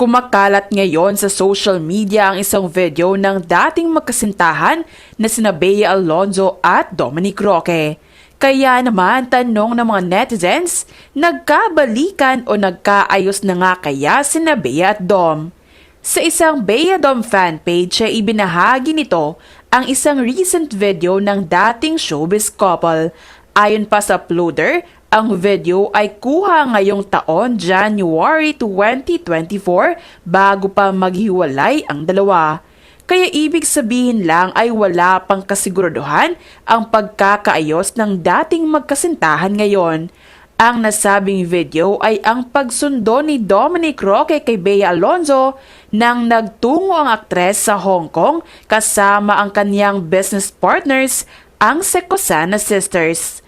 Kumakalat ngayon sa social media ang isang video ng dating magkasintahan na sina Bea Alonzo at Dominic Roque. Kaya naman tanong ng mga netizens, nagkabalikan o nagkaayos na nga kaya sina Bea at Dom? Sa isang Bea Dom fanpage ay ibinahagi nito ang isang recent video ng dating showbiz couple. Ayon pa sa uploader, ang video ay kuha ngayong taon, January 2024, bago pa maghiwalay ang dalawa. Kaya ibig sabihin lang ay wala pang kasiguraduhan ang pagkakaayos ng dating magkasintahan ngayon. Ang nasabing video ay ang pagsundo ni Dominic Roque kay Bea Alonzo nang nagtungo ang aktres sa Hong Kong kasama ang kanyang business partners, ang Secosana Sisters.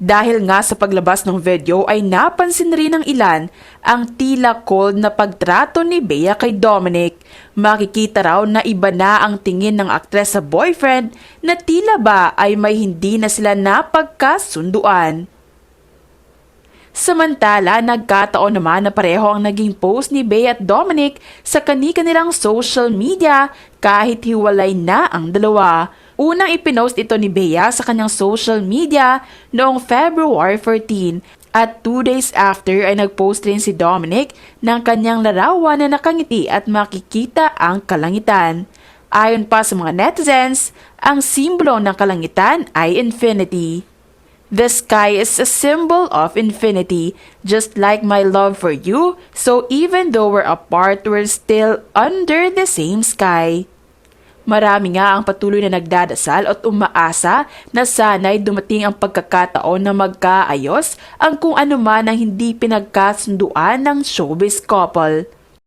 Dahil nga sa paglabas ng video ay napansin rin ng ilan ang tila cold na pagtrato ni Bea kay Dominic. Makikita raw na iba na ang tingin ng aktres sa boyfriend na tila ba ay may hindi na sila napagkasunduan. Samantala, nagkataon naman na pareho ang naging post ni Bea at Dominic sa kani-kanilang social media kahit hiwalay na ang dalawa. Unang ipinost ito ni Bea sa kanyang social media noong February 14 at two days after ay nagpost rin si Dominic ng kanyang larawan na nakangiti at makikita ang kalangitan. Ayon pa sa mga netizens, ang simbolo ng kalangitan ay infinity. The sky is a symbol of infinity, just like my love for you, so even though we're apart, we're still under the same sky. Marami nga ang patuloy na nagdadasal at umaasa na sana'y dumating ang pagkakataon na magkaayos ang kung ano man ang hindi pinagkasunduan ng showbiz couple.